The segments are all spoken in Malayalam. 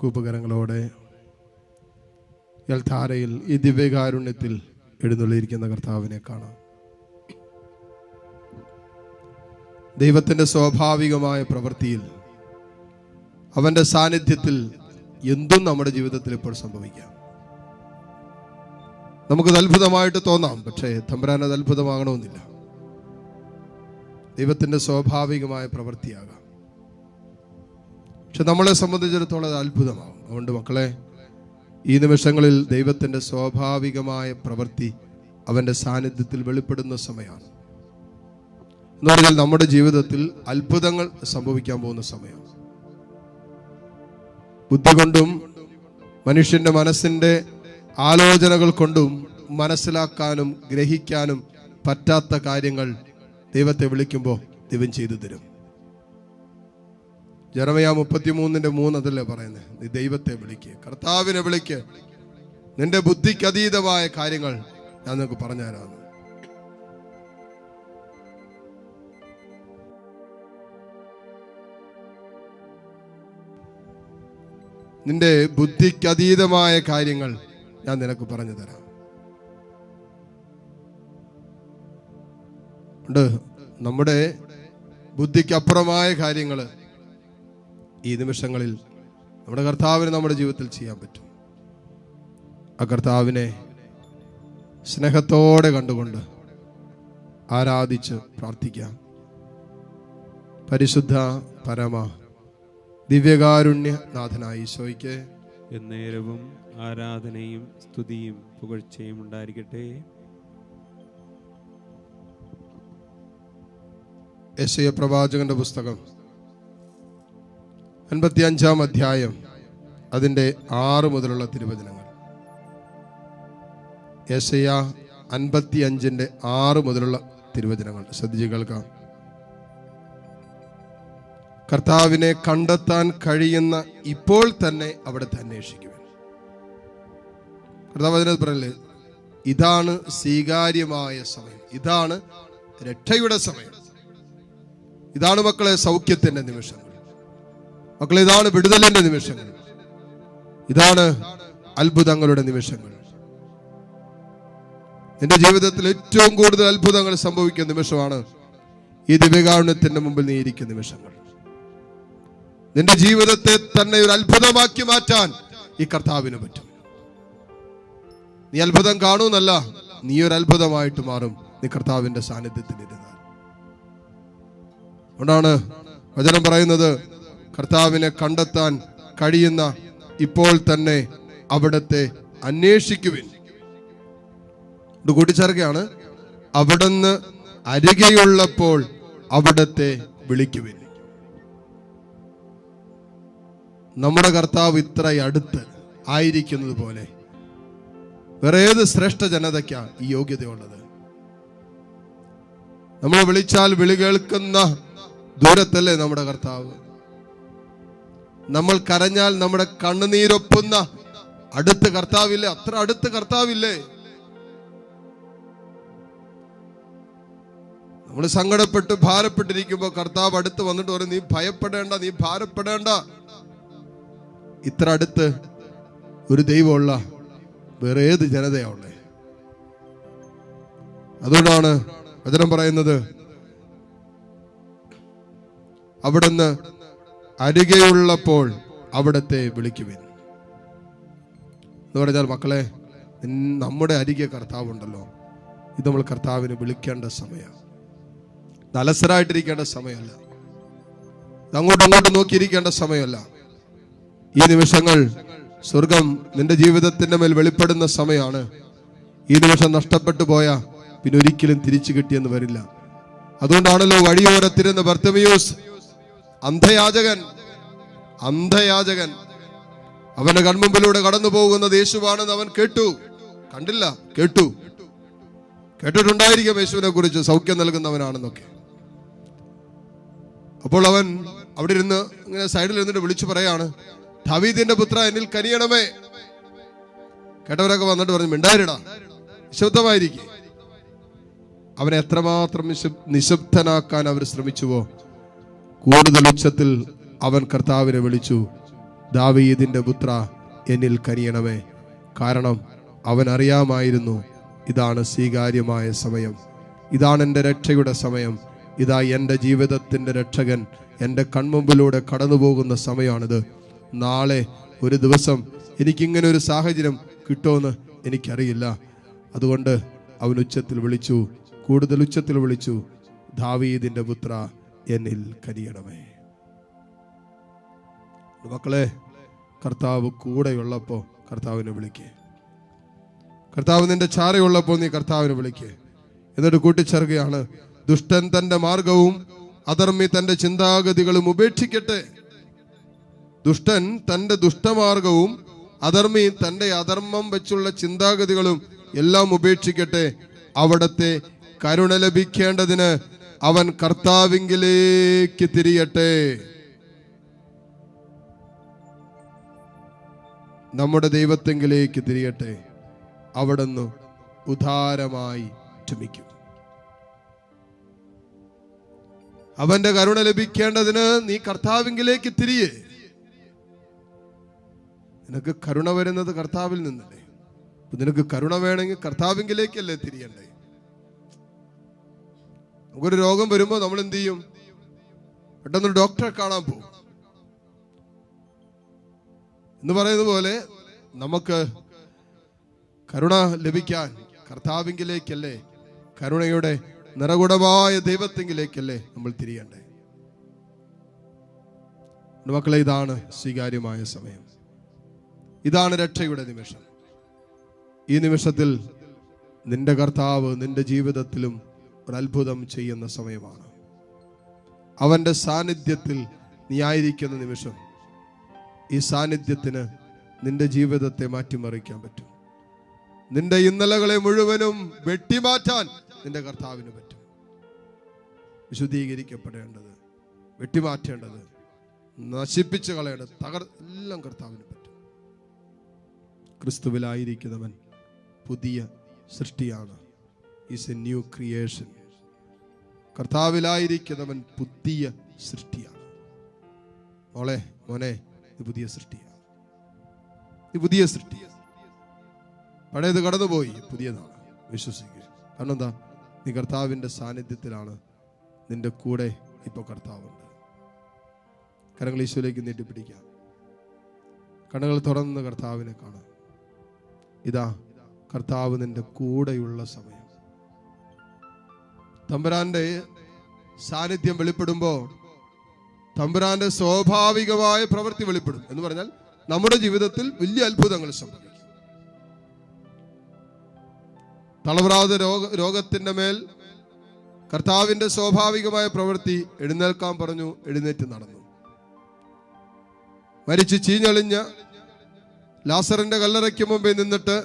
കൂപ്പകരങ്ങളോടെ യൽധാരയിൽ ഈ ദിവ്യകാരുണ്യത്തിൽ എഴുന്നള്ളിയിരിക്കുന്ന കർത്താവിനെ കാണാം. ദൈവത്തിന്റെ സ്വാഭാവികമായ പ്രവൃത്തിയിൽ അവന്റെ സാന്നിധ്യത്തിൽ എന്തും നമ്മുടെ ജീവിതത്തിൽ ഇപ്പോൾ സംഭവിക്കാം. നമുക്കത് അത്ഭുതമായിട്ട് തോന്നാം പക്ഷേ തമ്പുരാൻ അത് അത്ഭുതമാകണമെന്നില്ല. ദൈവത്തിന്റെ സ്വാഭാവികമായ പ്രവൃത്തിയാകാം. പക്ഷെ നമ്മളെ സംബന്ധിച്ചിടത്തോളം അത് അത്ഭുതമാകും അതുകൊണ്ട് മക്കളെ ഈ നിമിഷങ്ങളിൽ ദൈവത്തിന്റെ സ്വാഭാവികമായ പ്രവൃത്തി അവന്റെ സാന്നിധ്യത്തിൽ വെളിപ്പെടുന്ന സമയമാണ്. എന്ന് പറഞ്ഞാൽ നമ്മുടെ ജീവിതത്തിൽ അത്ഭുതങ്ങൾ സംഭവിക്കാൻ പോകുന്ന സമയമാണ്. ബുദ്ധി കൊണ്ടും മനുഷ്യന്റെ മനസ്സിന്റെ ആലോചനകൾ കൊണ്ടും മനസ്സിലാക്കാനും ഗ്രഹിക്കാനും പറ്റാത്ത കാര്യങ്ങൾ ദൈവത്തെ വിളിക്കുമ്പോൾ ദൈവം ചെയ്തു തരും. ജറമയ മുപ്പത്തിമൂന്നിന്റെ മൂന്നതല്ലേ പറയുന്നത് നീ ദൈവത്തെ വിളിക്ക്. കർത്താവിനെ വിളിക്ക്. നിന്റെ ബുദ്ധിക്ക് അതീതമായ കാര്യങ്ങൾ ഞാൻ നിനക്ക് പറഞ്ഞു തരാമെന്ന് നിന്റെ ബുദ്ധിക്ക് അതീതമായ കാര്യങ്ങൾ ഞാൻ നിനക്ക് പറഞ്ഞു തരാം ഉണ്ട്. നമ്മുടെ ബുദ്ധിക്കപ്പുറമായ കാര്യങ്ങൾ ഈ നിമിഷങ്ങളിൽ നമ്മുടെ കർത്താവിന് നമ്മുടെ ജീവിതത്തിൽ ചെയ്യാൻ പറ്റും. ആ കർത്താവിനെ സ്നേഹത്തോടെ കണ്ടുകൊണ്ട് ആരാധിച്ച് പ്രാർത്ഥിക്കാം. പരിശുദ്ധ പരമ ദിവ്യകാരുണ്യ നാഥനായ ഈശോയ്ക്ക് എന്നേരവും ആരാധനയും സ്തുതിയും പുകഴ്ചയും ഉണ്ടായിരിക്കട്ടെ. യശയ പ്രവാചകന്റെ പുസ്തകം അൻപത്തിയഞ്ചാം അധ്യായം അതിന്റെ ആറ് മുതലുള്ള തിരുവചനങ്ങൾ. യശയ അൻപത്തിയഞ്ചിന്റെ ആറ് മുതലുള്ള തിരുവചനങ്ങൾ. ശ്രദ്ധിച്ച് കേൾക്കാം. കർത്താവിനെ കണ്ടെത്താൻ കഴിയുന്ന ഇപ്പോൾ തന്നെ അവിടെ അന്വേഷിക്കുവാൻ. കർത്താവ് അതിനകത്ത് പറയല്ലേ ഇതാണ് സ്വീകാര്യമായ സമയം. ഇതാണ് രക്ഷയുടെ സമയം. ഇതാണ് മക്കളെ സൗഖ്യത്തിന്റെ നിമിഷങ്ങൾ. മക്കളെ ഇതാണ് വിടുതലിന്റെ നിമിഷങ്ങൾ. ഇതാണ് അത്ഭുതങ്ങളുടെ നിമിഷങ്ങൾ. നിന്റെ ജീവിതത്തിൽ ഏറ്റവും കൂടുതൽ അത്ഭുതങ്ങൾ സംഭവിക്കുന്ന നിമിഷമാണ് ഈ ദിവ്യകാരുണ്യത്തിന്റെ മുമ്പിൽ നീ ഇരിക്കുന്ന നിമിഷങ്ങൾ. നിന്റെ ജീവിതത്തെ തന്നെ ഒരു അത്ഭുതമാക്കി മാറ്റാൻ ഈ കർത്താവിന് പറ്റും. നീ അത്ഭുതം കാണൂന്നല്ല നീ ഒരു അത്ഭുതമായിട്ട് മാറും. നീ കർത്താവിന്റെ സാന്നിധ്യത്തിൽ ഇരുന്നാൽ. അതുകൊണ്ടാണ് വചനം പറയുന്നത് കർത്താവിനെ കണ്ടെത്താൻ കഴിയുന്ന ഇപ്പോൾ തന്നെ അവിടത്തെ അന്വേഷിക്കുവിൻ. കൂട്ടിച്ചേർക്കുകയാണ്. അവിടുന്ന് അരികെയുള്ളപ്പോൾ അവിടത്തെ വിളിക്കുവിൻ. നമ്മുടെ കർത്താവ് ഇത്ര അടുത്ത് ആയിരിക്കുന്നത് പോലെ വേറെ ഏത് ശ്രേഷ്ഠ ജനതയ്ക്കാണ് ഈ യോഗ്യതയുള്ളത്? നമ്മൾ വിളിച്ചാൽ വിളി കേൾക്കുന്ന ദൂരത്തല്ലേ നമ്മുടെ കർത്താവ്? നമ്മൾ കരഞ്ഞാൽ നമ്മുടെ കണ്ണുനീരൊപ്പുന്ന അടുത്ത് കർത്താവില്ലേ? അത്ര അടുത്ത് കർത്താവില്ലേ? നമ്മൾ സങ്കടപ്പെട്ട് ഭാരപ്പെട്ടിരിക്കുമ്പോൾ കർത്താവ് അടുത്ത് വന്നിട്ട് പറയും നീ ഭയപ്പെടേണ്ട നീ ഭാരപ്പെടേണ്ട. ഇത്ര അടുത്ത് ഒരു ദൈവമുള്ള വേറെ ഏത് ജനതയാണുള്ളേ അതുകൊണ്ടാണ് വചനം പറയുന്നത് അവിടുന്ന് അരികെയുള്ളപ്പോൾ അവിടത്തെ വിളിക്കുവിൻ. എന്ന് പറഞ്ഞാൽ മക്കളെ നമ്മുടെ അരികെ കർത്താവുണ്ടല്ലോ. ഇത് നമ്മൾ കർത്താവിനെ വിളിക്കേണ്ട സമയമാണ് ഇത് അലസരായിട്ടിരിക്കേണ്ട സമയമല്ല. അങ്ങോട്ടും അങ്ങോട്ടും നോക്കിയിരിക്കേണ്ട സമയമല്ല. ഈ നിമിഷങ്ങൾ സ്വർഗം നിന്റെ ജീവിതത്തിന്റെ മേൽ വെളിപ്പെടുന്ന സമയമാണ്. ഈ നിമിഷം നഷ്ടപ്പെട്ടു പോയ പിന്നെ ഒരിക്കലും തിരിച്ചു കിട്ടിയെന്ന് വരില്ല. അതുകൊണ്ടാണല്ലോ വഴിയോരത്തിരുന്ന ബർത്തമിയൂസ് അന്ധയാചകൻ അന്ധയാചകൻ. അവന്റെ കൺമുമ്പിലൂടെ കടന്നു പോകുന്നത് യേശുവാണെന്ന് അവൻ കേട്ടു. കണ്ടില്ല കേട്ടു. കേട്ടിട്ടുണ്ടായിരിക്കും യേശുവിനെ കുറിച്ച് സൗഖ്യം നൽകുന്നവനാണെന്നൊക്കെ. അപ്പോൾ അവൻ അവിടെ ഇരുന്ന് ഇങ്ങനെ സൈഡിൽ ഇരുന്നിട്ട് വിളിച്ചു പറയാണ് ദാവീദിന്റെ പുത്ര എന്നിൽ കനിയണമേ. കേട്ടവരൊക്കെ വന്നിട്ട് പറഞ്ഞു മിണ്ടാരിടാ നിശബ്ദമായിരിക്കും. അവനെ എത്രമാത്രം നിശബ്ദനാക്കാൻ അവർ ശ്രമിച്ചുവോ? കൂടുതൽ ഉച്ചത്തിൽ അവൻ കർത്താവിനെ വിളിച്ചു ദാവീദിന്റെ പുത്ര എന്നിൽ കനിയണമേ. കാരണം അവൻ അറിയാമായിരുന്നു ഇതാണ് സ്വീകാര്യമായ സമയം. ഇതാണ് എന്റെ രക്ഷയുടെ സമയം. ഇതാ എന്റെ ജീവിതത്തിന്റെ രക്ഷകൻ. എന്റെ കൺമുമ്പിലൂടെ കടന്നു പോകുന്ന സമയമാണിത്. നാളെ ഒരു ദിവസം എനിക്കിങ്ങനെ ഒരു സാഹചര്യം കിട്ടുമെന്ന് എനിക്കറിയില്ല. അതുകൊണ്ട് അവൻ ഉച്ചത്തിൽ വിളിച്ചു കൂടുതൽ ഉച്ചത്തിൽ വിളിച്ചു ദാവീദിന്റെ പുത്ര എന്നിൽ കനിയണമേ. മക്കളെ കർത്താവ് കൂടെയുള്ളപ്പോൾ കർത്താവിനെ വിളിക്കേ. കർത്താവ് നിന്റെ ചാരയുള്ളപ്പോൾ നീ കർത്താവിനെ വിളിക്കേ. എന്നിട്ട് കൂട്ടിച്ചേർക്കുകയാണ്. ദുഷ്ടൻ തന്റെ മാർഗവും അധർമ്മി തന്റെ ചിന്താഗതികളും ഉപേക്ഷിക്കട്ടെ. ദുഷ്ടൻ തന്റെ ദുഷ്ടമാർഗവും അധർമ്മി തന്റെ അധർമ്മം വെച്ചുള്ള ചിന്താഗതികളും എല്ലാം ഉപേക്ഷിക്കട്ടെ. അവിടത്തെ കരുണ ലഭിക്കേണ്ടതിന് അവൻ കർത്താവിങ്കിലേക്ക് തിരിയട്ടെ. നമ്മുടെ ദൈവത്തെങ്കിലേക്ക് തിരിയട്ടെ. അവിടുന്ന് ഉദാരമായി ക്ഷമിക്കും. അവന്റെ കരുണ ലഭിക്കേണ്ടതിന് നീ കർത്താവിങ്കിലേക്ക് തിരിയേ. നിനക്ക് കരുണ വരുന്നത് കർത്താവിൽ നിന്നല്ലേ? നിനക്ക് കരുണ വേണമെങ്കിൽ കർത്താവിങ്കിലേക്കല്ലേ തിരിയണ്ടേ നമുക്കൊരു രോഗം വരുമ്പോൾ നമ്മൾ എന്ത് ചെയ്യും പെട്ടെന്ന് ഡോക്ടറെ കാണാൻ പോകും. എന്ന് പറയുന്നത് പോലെ നമുക്ക് കരുണ ലഭിക്കാൻ കർത്താവിങ്കിലേക്കല്ലേ? കരുണയുടെ നിറകുടമായ ദൈവത്തെങ്കിലേക്കല്ലേ നമ്മൾ തിരിയണ്ടേ മക്കളെ ഇതാണ് സ്വീകാര്യമായ സമയം. ഇതാണ് രക്ഷയുടെ നിമിഷം. ഈ നിമിഷത്തിൽ നിന്റെ കർത്താവ് നിന്റെ ജീവിതത്തിലും ഒരു അത്ഭുതം ചെയ്യുന്ന സമയമാണ്. അവന്റെ സാന്നിധ്യത്തിൽ നീ ആയിരിക്കുന്ന നിമിഷം ഈ സാന്നിധ്യത്തിന് നിന്റെ ജീവിതത്തെ മാറ്റിമറിക്കാൻ പറ്റും. നിന്റെ ഇന്നലകളെ മുഴുവനും വെട്ടിമാറ്റാൻ നിന്റെ കർത്താവിന് പറ്റും. വിശുദ്ധീകരിക്കപ്പെടേണ്ടത് വെട്ടിമാറ്റേണ്ടത് നശിപ്പിച്ചു കളയേണ്ടത് തകർ എല്ലാം കർത്താവിന് പറ്റും. ക്രിസ്തുവിലായിരിക്കുന്നവൻ പുതിയ സൃഷ്ടിയാണ്. ഈസ് എ ന്യൂ ക്രിയേഷൻ കർത്താവിലായിരിക്കുന്നവൻ പുതിയ സൃഷ്ടിയാണ്. മോളെ മോനെ ഇത് പുതിയ സൃഷ്ടിയാണ്. ഇത് പുതിയ സൃഷ്ടിയാണ്. പഴയത് കടന്നുപോയി പുതിയതാണ്. വിശ്വസിക്കുക കാരണം എന്താ? നീ കർത്താവിന്റെ സാന്നിധ്യത്തിലാണ്. നിന്റെ കൂടെ ഇപ്പോൾ കർത്താവുണ്ട്. കരങ്ങൾ ഈശോയിലേക്ക് നീട്ടിപ്പിടിക്കാം കണ്ണുകൾ തുറന്ന് കർത്താവിനെ കാണാം. ഇതാ കർത്താവ് നിന്റെ കൂടെയുള്ള സമയം. തമ്പുരാന്റെ സാന്നിധ്യം വെളിപ്പെടുമ്പോ തമ്പുരാന്റെ സ്വാഭാവികമായ പ്രവൃത്തി വെളിപ്പെടും എന്ന് പറഞ്ഞാൽ നമ്മുടെ ജീവിതത്തിൽ വലിയ അത്ഭുതങ്ങൾ സംഭവിക്കും. തളവറാത രോഗ രോഗത്തിന്റെ മേൽ കർത്താവിന്റെ സ്വാഭാവികമായ പ്രവൃത്തി എഴുന്നേൽക്കാൻ പറഞ്ഞു എഴുന്നേറ്റ് നടന്നു. മരിച്ച് ചീഞ്ഞളിഞ്ഞ ലാസറിന്റെ കല്ലറയ്ക്ക് മുമ്പേ നിന്നിട്ട്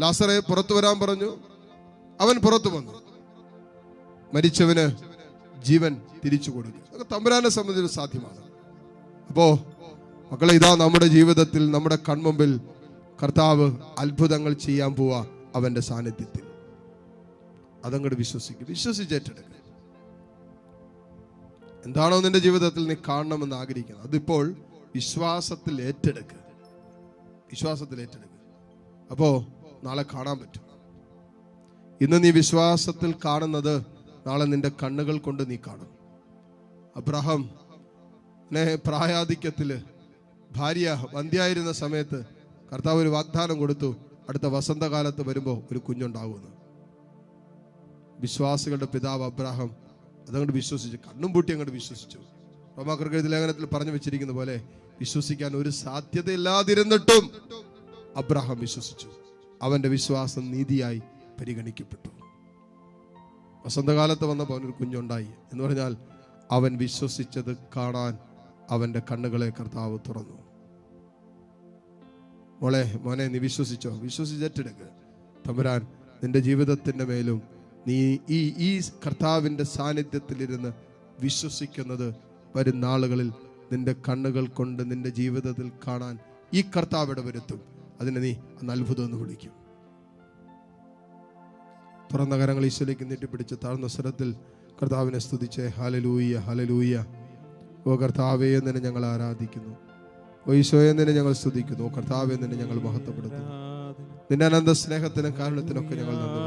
ലാസറെ പുറത്തു വരാൻ പറഞ്ഞു. അവൻ പുറത്തു വന്നു. മരിച്ചവന് ജീവൻ തിരിച്ചു കൊടുക്കും. അതൊക്കെ തമ്പുരാനെ സംബന്ധിച്ച് സാധ്യമാണ്. അപ്പോ മക്കളെ ഇതാ നമ്മുടെ ജീവിതത്തിൽ നമ്മുടെ കൺമുമ്പിൽ കർത്താവ് അത്ഭുതങ്ങൾ ചെയ്യാൻ പോവാ അവന്റെ സാന്നിധ്യത്തിൽ. അതങ്ങോട്ട് വിശ്വസിക്കും. വിശ്വസിച്ചേറ്റെടുക്കുക എന്താണോ നിന്റെ ജീവിതത്തിൽ നീ കാണണമെന്ന് ആഗ്രഹിക്കുന്നത്? അതിപ്പോൾ വിശ്വാസത്തിൽ ഏറ്റെടുക്കുക വിശ്വാസത്തിൽ ഏറ്റെടുക്കുക അപ്പോ നാളെ കാണാൻ പറ്റും. ഇന്ന് നീ വിശ്വാസത്തിൽ കാണുന്നത് നാളെ നിന്റെ കണ്ണുകൾ കൊണ്ട് നീ കാണും. അബ്രഹാം നെ പ്രായാധിക്യത്തിൽ ഭാര്യ വന്ധ്യായിരുന്ന സമയത്ത് കർത്താവ് ഒരു വാഗ്ദാനം കൊടുത്തു. അടുത്ത വസന്തകാലത്ത് വരുമ്പോൾ ഒരു കുഞ്ഞുണ്ടാവുമെന്ന് വിശ്വാസികളുടെ പിതാവ് അബ്രഹാം അതങ്ങോട്ട് വിശ്വസിച്ചു. കണ്ണും പൂട്ടി അങ്ങോട്ട് വിശ്വസിച്ചു. റോമാകൃതി ലേഖനത്തിൽ പറഞ്ഞു വെച്ചിരിക്കുന്ന പോലെ വിശ്വസിക്കാൻ ഒരു സാധ്യതയില്ലാതിരുന്നിട്ടും അബ്രഹാം വിശ്വസിച്ചു. അവന്റെ വിശ്വാസം നീതിയായി പരിഗണിക്കപ്പെട്ടു. വസന്തകാലത്ത് വന്നപ്പോൾ അവനൊരു കുഞ്ഞുണ്ടായി എന്ന് പറഞ്ഞാൽ അവൻ വിശ്വസിച്ചത് കാണാൻ അവന്റെ കണ്ണുകളെ കർത്താവ് തുറന്നു. മോളെ മോനെ നീ വിശ്വസിച്ചോ? വിശ്വസിച്ചെടുക്ക് തമ്പുരാൻ നിന്റെ ജീവിതത്തിന്റെ മേലും നീ ഈ ഈ കർത്താവിന്റെ സാന്നിധ്യത്തിലിരുന്ന് വിശ്വസിക്കുന്നത് വരും നാളുകളിൽ നിന്റെ കണ്ണുകൾ കൊണ്ട് നിന്റെ ജീവിതത്തിൽ കാണാൻ ഈ കർത്താവ് വരുത്തും അതിനെ നീ അന്ന് അത്ഭുതം എന്ന് വിളിക്കും. തുറന്ന കരങ്ങൾ ഈശ്വലേക്ക് നീട്ടിപ്പിടിച്ച് താഴ്ന്ന സ്വരത്തിൽ കർത്താവിനെ സ്തുതിച്ച്. ഹലലൂയ ഹലലൂയ ഓ കർത്താവേ എന്നെ ഞങ്ങൾ ആരാധിക്കുന്നു. ഓ ഈശോയെ നിന്നെ ഞങ്ങൾ സ്തുതിക്കുന്നു. ഓ കർത്താവേ നിന്നെ ഞങ്ങൾ മഹത്വപ്പെടുത്തുന്നു. നിന്റെ അനന്ത സ്നേഹത്തിനും കാരണത്തിനൊക്കെ ഞങ്ങൾ നന്ദി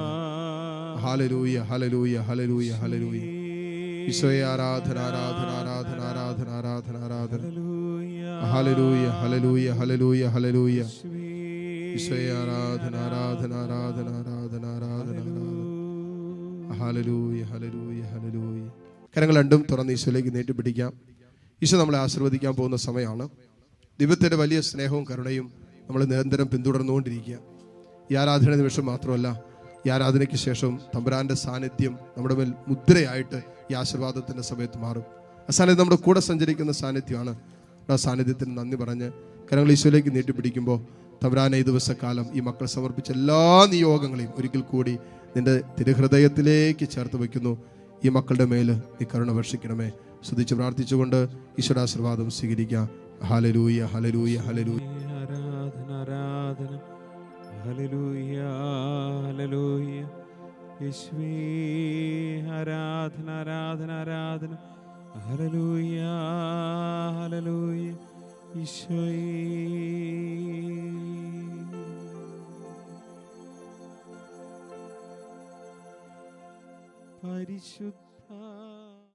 ഹലലൂയ ഹലലൂയ ഹലലൂയ ഹലലൂയ ഈശോയെ ആരാധന ആരാധന ആരാധന ആരാധന ആരാധന ആരാധന. ഹലലൂയ ഹലലൂയ ഹലലൂയ ഹലലൂയ ഈശോയെ ആരാധന ആരാധന ആരാധന ആരാധന ആരാധന. ഹലലൂയ ഹലലൂയ ഹലലൂയ കരങ്ങൾ രണ്ടും തുറന്ന് ഈശോയിലേക്ക് നീട്ടി പിടിക്കാം ഈശോ നമ്മളെ ആശീർവദിക്കാൻ പോകുന്ന സമയമാണ്. ദൈവത്തിന്റെ വലിയ സ്നേഹവും കരുണയും നമ്മൾ നിരന്തരം പിന്തുടർന്നുകൊണ്ടിരിക്കുക. ഈ ആരാധന നിമിഷം മാത്രമല്ല ഈ ആരാധനയ്ക്ക് ശേഷം തമ്പുരാന്റെ സാന്നിധ്യം നമ്മുടെ മേൽ മുദ്രയായിട്ട് ഈ ആശീർവാദത്തിന്റെ സമയത്ത് മാറും. ആ സാന്നിധ്യം നമ്മുടെ കൂടെ സഞ്ചരിക്കുന്ന സാന്നിധ്യമാണ്. ആ സാന്നിധ്യത്തിന് നന്ദി പറഞ്ഞ് കരങ്ങൾ ഈശോയിലേക്ക് നീട്ടിപ്പിടിക്കുമ്പോൾ തമ്പുരാനെ ഈ ദിവസക്കാലം ഈ മക്കൾ സമർപ്പിച്ച എല്ലാ നിയോഗങ്ങളെയും ഒരിക്കൽ കൂടി നിന്റെ തിരുഹൃദയത്തിലേക്ക് ചേർത്ത് വയ്ക്കുന്നു. ഈ മക്കളുടെ മേൽ നീ കരുണ വർഷിക്കണമേ. ശ്രദ്ധിച്ച് പ്രാർത്ഥിച്ചുകൊണ്ട് ഈശ്വരാശീർവാദം സ്വീകരിക്കുക ഹലലൂയ ഹലലൂയ ഹലലൂയ ആരാധന ആരാധന. ഹല്ലേലൂയ ഹല്ലേലൂയ. യേശുവേ ആരാധന ആരാധന ആരാധന. ഹല്ലേലൂയ. പരിശുദ്ധ